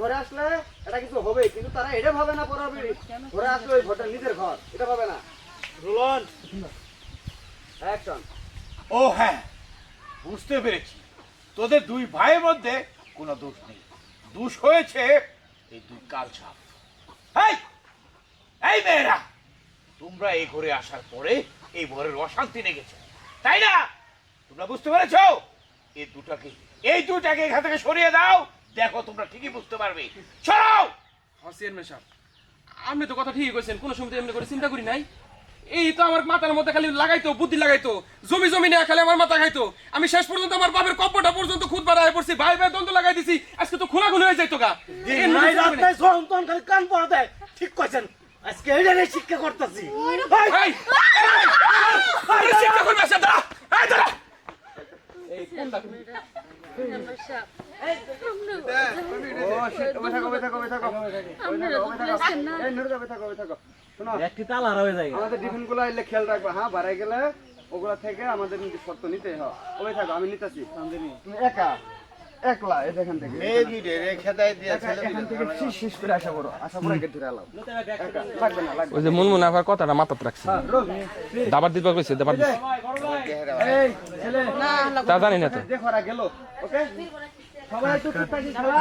ঘরে আসলে এটা কিছু হবে কিন্তু তারা এটা ভাবে না পরাবিড়ি ঘরে আসলে ওই ঘরটা নিজের ঘর এটা ভাবে না ও হ্যাঁ বুঝতে পেরেছি। তোদের দুই ভাইয়ের মধ্যে কোনো দোষ নেই। দোষ হয়েছে এই দুই কাল সাপ এই মেয়েরা, তোমরা এই ঘরে আসার পরে এই ঘরের অশান্তি লেগেছে, তাই না? তোমরা বুঝতে পেরেছ? এই দুটাকে এই দুটাকে এখান থেকে সরিয়ে দাও। দেখো তোমরা ঠিকই বুঝতে পারবে। সরাও! হসিয়ার মেশাব আপনি তো কথা ঠিকই কইছেন, কোনো সময় এমনি করে চিন্তা করি নাই। এই তো আমার মাথার মধ্যে খালি লাগাইতো বুদ্ধি লাগাইতো জমি জমি নিয়ে খালি আমার মাথা খাইতো আমি শেষ পর্যন্ত আমার বাপের কপ্পটা পর্যন্ত খুদ বাড়ায় পড়ছি ভাই ভাই দ্বন্দ্ব লাগাই দিছি আজকে তো খুনাখুনি হয়ে যাইতো গা। খালি কান পড়া দেয় ঠিক কইছেন আজকে এইটা শিক্ষা করতেছি এই, এই, এই, শিক্ষা করবে আসে, দাঁড়া, এই, দাঁড়া। একটি তালা রয়ে যায় আমাদের টিফিনগুলো এলে খেয়াল রাখবা হ্যাঁ? বাড়াই গেলে ওগুলা থেকে আমাদের শর্ত হয়। ওই থাকো আমি নিতেছি। তুমি একা একলা এখান থেকে। ওই যে মন মনে আবার কথাটা মাথাত রাখছি। হ্যাঁ দাবার কইছে দাবার তা জানি না তো। দেখো ওরা গেল ওকে? সবাই খেলা